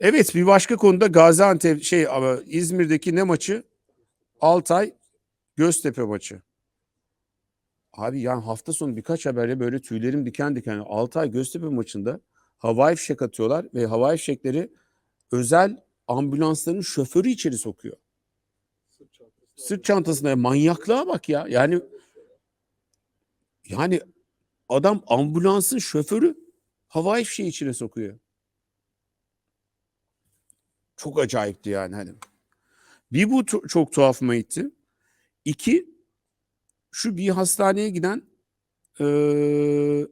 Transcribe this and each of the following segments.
Evet bir başka konuda Gaziantep şey ama İzmir'deki ne maçı? Altay Göztepe maçı. Abi yani hafta sonu birkaç haberle böyle tüylerim diken diken. Altay Göztepe maçında havai fişek atıyorlar ve havai fişekleri özel ambulansların şoförü içeri sokuyor. Sırt çantasına manyaklığa bak ya. Yani yani adam ambulansın şoförü havai fişeği içine sokuyor. Çok acayipti yani hani. Bir bu çok tuhafıma gitti. İki şu bir hastaneye giden eee,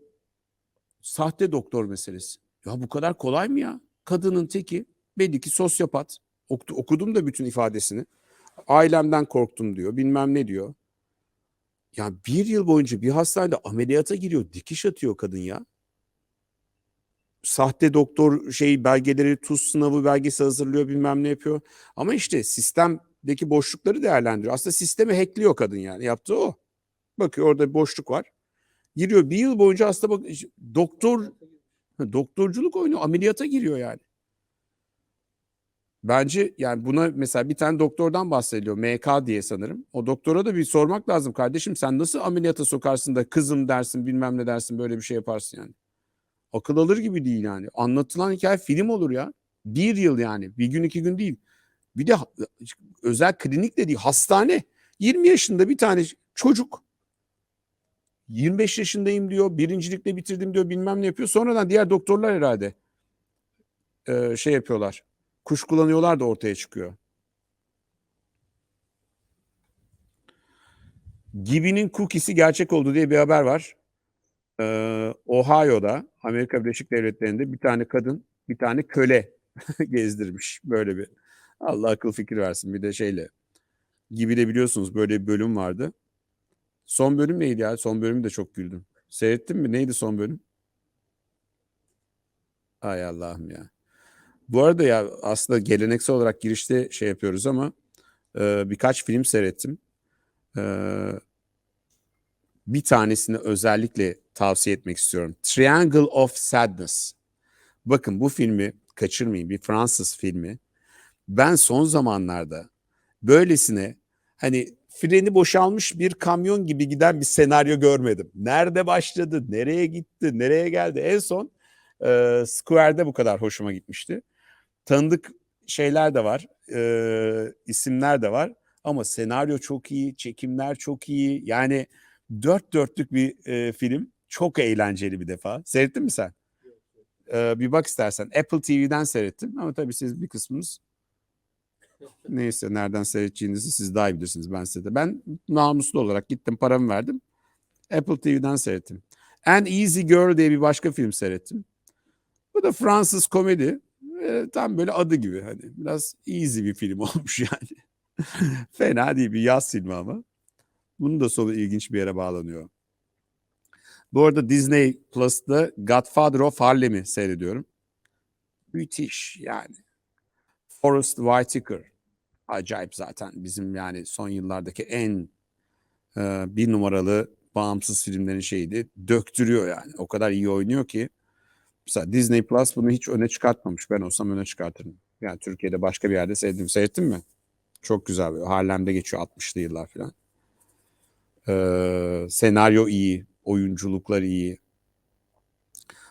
sahte doktor meselesi. Ya bu kadar kolay mı ya? Kadının teki belli ki sosyopat. Oku- okudum da bütün ifadesini. Ailemden korktum diyor. Bilmem ne diyor. Ya bir yıl boyunca bir hastanede ameliyata giriyor. Dikiş atıyor kadın ya. Sahte doktor şey belgeleri, tuz sınavı belgesi hazırlıyor bilmem ne yapıyor. Ama işte sistemdeki boşlukları değerlendiriyor. Aslında sistemi hackliyor kadın yani. Yaptığı o. Bakıyor orada bir boşluk var. Giriyor bir yıl boyunca hasta bak doktor doktorculuk oynuyor. Ameliyata giriyor yani. Bence yani buna mesela bir tane doktordan bahsediliyor. MK diye sanırım. O doktora da bir sormak lazım. Kardeşim sen nasıl ameliyata sokarsın da kızım dersin bilmem ne dersin böyle bir şey yaparsın yani. Akıl alır gibi değil yani. Anlatılan hikaye film olur ya. Bir yıl yani. Bir gün iki gün değil. Bir de özel klinik de değil. Hastane. 20 yaşında bir tane çocuk 25 yaşındayım diyor. Birincilikle bitirdim diyor. Bilmem ne yapıyor. Sonradan diğer doktorlar herhalde e, şey yapıyorlar. Kuşkulanıyorlar da ortaya çıkıyor. Gibi'nin cookie'si gerçek oldu diye bir haber var. Ee, Ohio'da, Amerika Birleşik Devletleri'nde bir tane kadın, bir tane köle gezdirmiş. Böyle bir. Allah akıl fikir versin. Bir de şeyle. Gibi'de biliyorsunuz böyle bir bölüm vardı. Son bölüm neydi ya? Son bölümü de çok güldüm. Seyrettin mi? Neydi son bölüm? Ay Allah'ım ya. Bu arada ya aslında geleneksel olarak girişte şey yapıyoruz ama e, birkaç film seyrettim. E, bir tanesini özellikle tavsiye etmek istiyorum. Triangle of Sadness. Bakın bu filmi kaçırmayın. Bir Fransız filmi. Ben son zamanlarda böylesine hani freni boşalmış bir kamyon gibi giden bir senaryo görmedim. Nerede başladı, nereye gitti, nereye geldi? En son e, Square'de bu kadar hoşuma gitmişti. Tanıdık şeyler de var, e, isimler de var. Ama senaryo çok iyi, çekimler çok iyi. Yani dört dörtlük bir e, film. Çok eğlenceli bir defa. Seyrettin mi sen? E, bir bak istersen. Apple TV'den seyrettim. Ama tabii siz bir kısmınız neyse nereden seyredeceğinizi siz daha iyi bilirsiniz ben size de. Ben namuslu olarak gittim paramı verdim. Apple TV'den seyrettim. An Easy Girl diye bir başka film seyrettim. Bu da Fransız komedi. E, tam böyle adı gibi hani biraz easy bir film olmuş yani. Fena değil bir yaz filmi ama. Bunun da sonu ilginç bir yere bağlanıyor. Bu arada Disney Plus'ta Godfather of Harlem'i seyrediyorum. Müthiş yani. Forrest Whitaker. Acayip zaten bizim yani son yıllardaki en e, bir numaralı bağımsız filmlerin şeydi. Döktürüyor yani. O kadar iyi oynuyor ki. Mesela Disney Plus bunu hiç öne çıkartmamış. Ben olsam öne çıkartırım. Yani Türkiye'de başka bir yerde seyrettim. Seyrettin mi? Çok güzel. Harlem'de geçiyor 60'lı yıllar falan. Ee, senaryo iyi. Oyunculuklar iyi.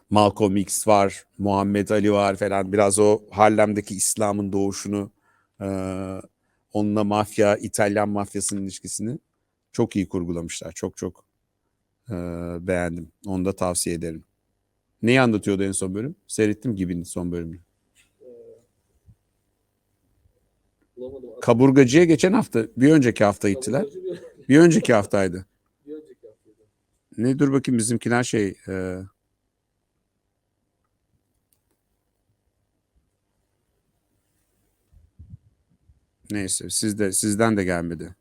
Malcolm X var. Muhammed Ali var falan. Biraz o Harlem'deki İslam'ın doğuşunu e, onunla mafya, İtalyan mafyasının ilişkisini çok iyi kurgulamışlar. Çok çok e, beğendim. Onu da tavsiye ederim. Neyi anlatıyordu en son bölüm? Seyrettim gibi son bölümünü. Kaburgacıya geçen hafta, bir önceki hafta gittiler. Bir önceki haftaydı. Ne dur bakayım bizimkiler şey... e, Neyse siz de, sizden de gelmedi.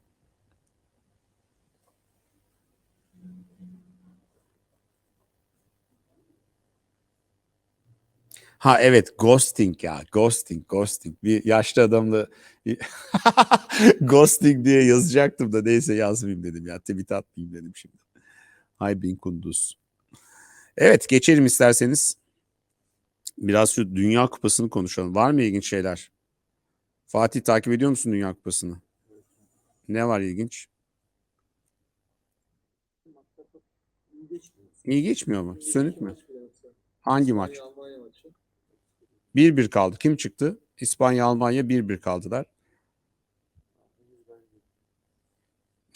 Ha evet ghosting ya ghosting ghosting bir yaşlı adamla ghosting diye yazacaktım da neyse yazmayayım dedim ya tweet atmayayım dedim şimdi. Hay bin kunduz. Evet geçelim isterseniz Biraz şu Dünya Kupası'nı konuşalım. Var mı ilginç şeyler? Fatih takip ediyor musun Dünya Kupası'nı? Ne var ilginç? İyi geçmiyor. Mu? Sönük mü? Hangi maç? İspanya, Almanya maçı. 1-1 kaldı. Kim çıktı? İspanya, Almanya 1-1 kaldılar.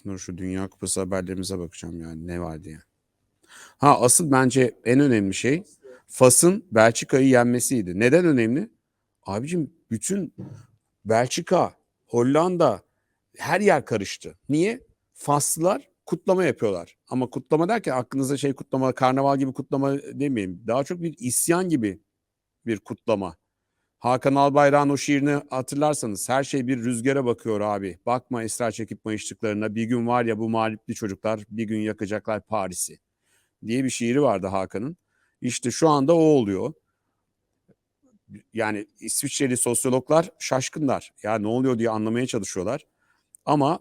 Dur şu Dünya Kupası haberlerimize bakacağım yani ne var diye. Ha asıl bence en önemli şey Fas'ın Belçika'yı yenmesiydi. Neden önemli? Abicim bütün Belçika, Hollanda her yer karıştı. Niye? Faslılar kutlama yapıyorlar. Ama kutlama derken aklınıza şey kutlama, karnaval gibi kutlama demeyin. Daha çok bir isyan gibi bir kutlama. Hakan Albayrak'ın o şiirini hatırlarsanız her şey bir rüzgara bakıyor abi. Bakma esrar çekip mayıştıklarına bir gün var ya bu mağlupli çocuklar bir gün yakacaklar Paris'i diye bir şiiri vardı Hakan'ın. İşte şu anda o oluyor. Yani İsviçreli sosyologlar şaşkınlar. Ya ne oluyor diye anlamaya çalışıyorlar. Ama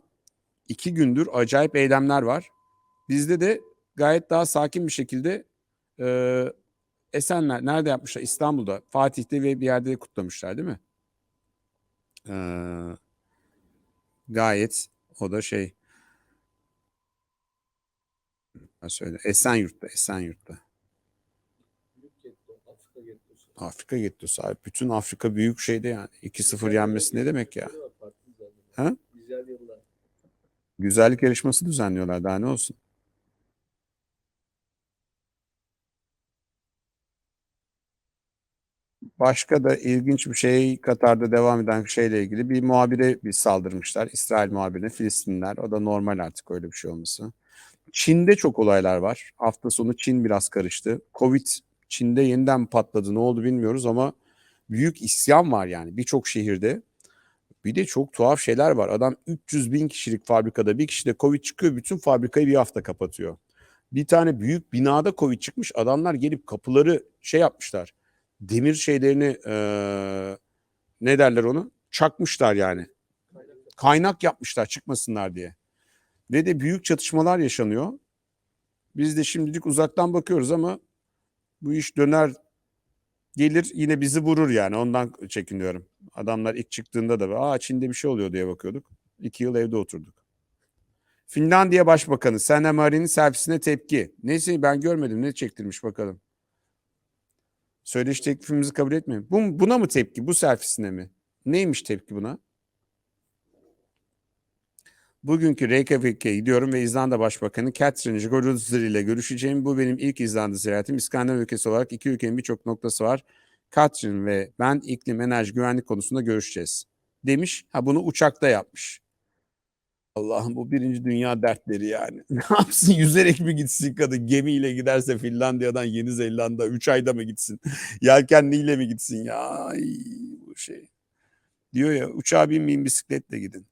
iki gündür acayip eylemler var. Bizde de gayet daha sakin bir şekilde e, Esenler nerede yapmışlar? İstanbul'da, Fatih'te ve bir yerde kutlamışlar değil mi? Ee, gayet o da şey ha söyle Esenyurt'ta, Esenyurt'ta. Afrika gettosu. Abi. Bütün Afrika büyük şeyde yani. 2-0 yenmesi ne demek ya? Ha? Güzel yıllar. Güzellik yarışması düzenliyorlar daha ne olsun. Başka da ilginç bir şey Katar'da devam eden şeyle ilgili bir muhabire bir saldırmışlar. İsrail muhabirine Filistinliler. O da normal artık öyle bir şey olması. Çin'de çok olaylar var. Hafta sonu Çin biraz karıştı. Covid Çin'de yeniden patladı ne oldu bilmiyoruz ama büyük isyan var yani birçok şehirde. Bir de çok tuhaf şeyler var. Adam 300 bin kişilik fabrikada bir kişi de Covid çıkıyor bütün fabrikayı bir hafta kapatıyor. Bir tane büyük binada Covid çıkmış adamlar gelip kapıları şey yapmışlar. Demir şeylerini eee, ne derler onu? Çakmışlar yani. Kaynak yapmışlar çıkmasınlar diye. Ve de büyük çatışmalar yaşanıyor. Biz de şimdilik uzaktan bakıyoruz ama bu iş döner gelir yine bizi vurur yani ondan çekiniyorum. Adamlar ilk çıktığında da aa Çin'de bir şey oluyor diye bakıyorduk. İki yıl evde oturduk. Finlandiya Başbakanı Sanna Marin'in selfiesine tepki. Neyse ben görmedim ne çektirmiş bakalım. Söyleşi teklifimizi kabul etmiyor. Bu, buna mı tepki? Bu selfiesine mi? Neymiş tepki buna? Bugünkü Reykjavik'e gidiyorum ve İzlanda Başbakanı Katrin Sigurðardóttir ile görüşeceğim. Bu benim ilk İzlanda ziyaretim. İskandinav ülkesi olarak iki ülkenin birçok noktası var. Katrin ve ben iklim, enerji, güvenlik konusunda görüşeceğiz. Demiş. Ha bunu uçakta yapmış. Allah'ım bu birinci dünya dertleri yani. Ne yapsın yüzerek mi gitsin kadın? Gemiyle giderse Finlandiya'dan Yeni Zelanda 3 ayda mı gitsin? Yelkenliyle mi gitsin ya? Ay, bu şey. Diyor ya uçağa binmeyin bisikletle gidin.